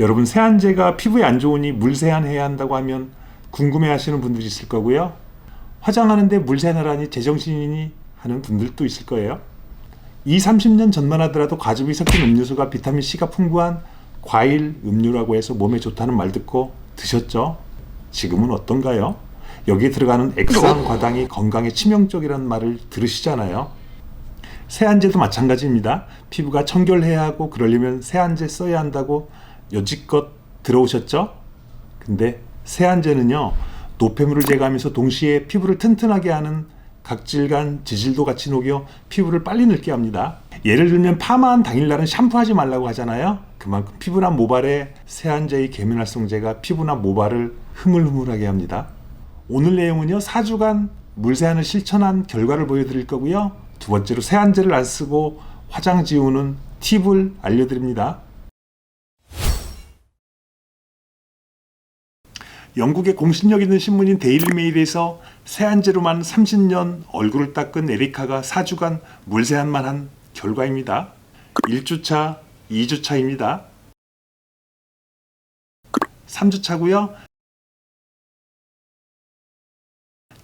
여러분 세안제가 피부에 안 좋으니 물 세안해야 한다고 하면 궁금해 하시는 분들이 있을 거고요. 화장하는데 물 세안하라니 제정신이니 하는 분들도 있을 거예요. 2, 30년 전만 하더라도 과즙이 섞인 음료수가 비타민 C가 풍부한 과일 음료라고 해서 몸에 좋다는 말 듣고 드셨죠? 지금은 어떤가요? 여기에 들어가는 액상 과당이 건강에 치명적이라는 말을 들으시잖아요. 세안제도 마찬가지입니다. 피부가 청결해야 하고 그러려면 세안제 써야 한다고 여지껏 들어오셨죠? 근데 세안제는요 노폐물을 제거하면서 동시에 피부를 튼튼하게 하는 각질간 지질도 같이 녹여 피부를 빨리 늙게 합니다. 예를 들면 파마한 당일날은 샴푸하지 말라고 하잖아요. 그만큼 피부나 모발에 세안제의 계면활성제가 피부나 모발을 흐물흐물하게 합니다. 오늘 내용은요 4주간 물세안을 실천한 결과를 보여드릴 거고요. 두 번째로 세안제를 안 쓰고 화장 지우는 팁을 알려드립니다. 영국의 공신력 있는 신문인 데일리메일에서 세안제로만 30년 얼굴을 닦은 에리카가 4주간 물세안만 한 결과입니다. 1주차, 2주차입니다. 3주차고요.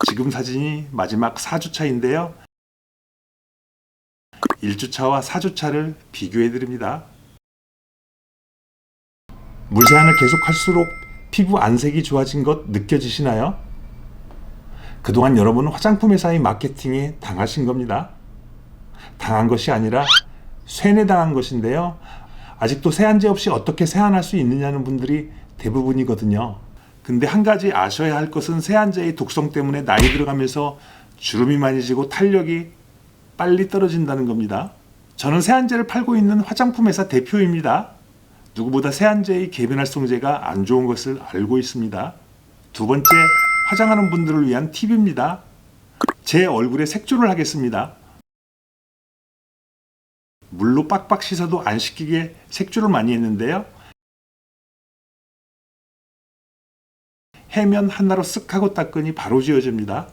지금 사진이 마지막 4주차인데요. 1주차와 4주차를 비교해 드립니다. 물세안을 계속할수록 피부 안색이 좋아진 것 느껴지시나요? 그동안 여러분은 화장품 회사의 마케팅에 당하신 겁니다. 당한 것이 아니라 쇠뇌당한 것인데요. 아직도 세안제 없이 어떻게 세안할 수 있느냐는 분들이 대부분이거든요. 근데 한 가지 아셔야 할 것은 세안제의 독성 때문에 나이 들어가면서 주름이 많이 지고 탄력이 빨리 떨어진다는 겁니다. 저는 세안제를 팔고 있는 화장품 회사 대표입니다. 누구보다 세안제의 계면활성제가 안 좋은 것을 알고 있습니다. 두 번째, 화장하는 분들을 위한 팁입니다. 제 얼굴에 색조를 하겠습니다. 물로 빡빡 씻어도 안 씻기게 색조를 많이 했는데요. 해면 하나로 쓱 하고 닦으니 바로 지워집니다.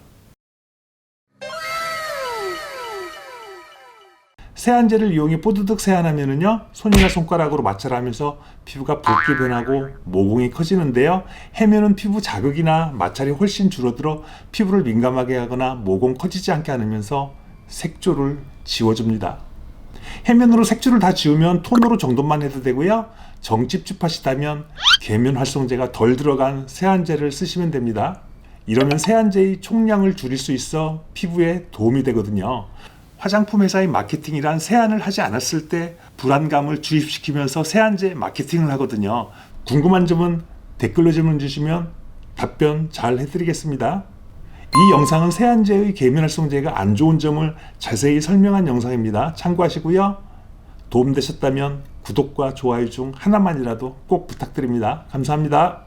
세안제를 이용해 뽀드득 세안하면은요 손이나 손가락으로 마찰하면서 피부가 붉게 변하고 모공이 커지는데요. 해면은 피부 자극이나 마찰이 훨씬 줄어들어 피부를 민감하게 하거나 모공 커지지 않게 하면서 색조를 지워줍니다. 해면으로 색조를 다 지우면 톤으로 정돈만 해도 되고요. 정찝찝하시다면 계면 활성제가 덜 들어간 세안제를 쓰시면 됩니다. 이러면 세안제의 총량을 줄일 수 있어 피부에 도움이 되거든요 화장품 회사의 마케팅이란 세안을 하지 않았을 때 불안감을 주입시키면서 세안제 마케팅을 하거든요. 궁금한 점은 댓글로 질문 주시면 답변 잘 해드리겠습니다. 이 영상은 세안제의 계면활성제가 안 좋은 점을 자세히 설명한 영상입니다. 참고하시고요. 도움되셨다면 구독과 좋아요 중 하나만이라도 꼭 부탁드립니다. 감사합니다.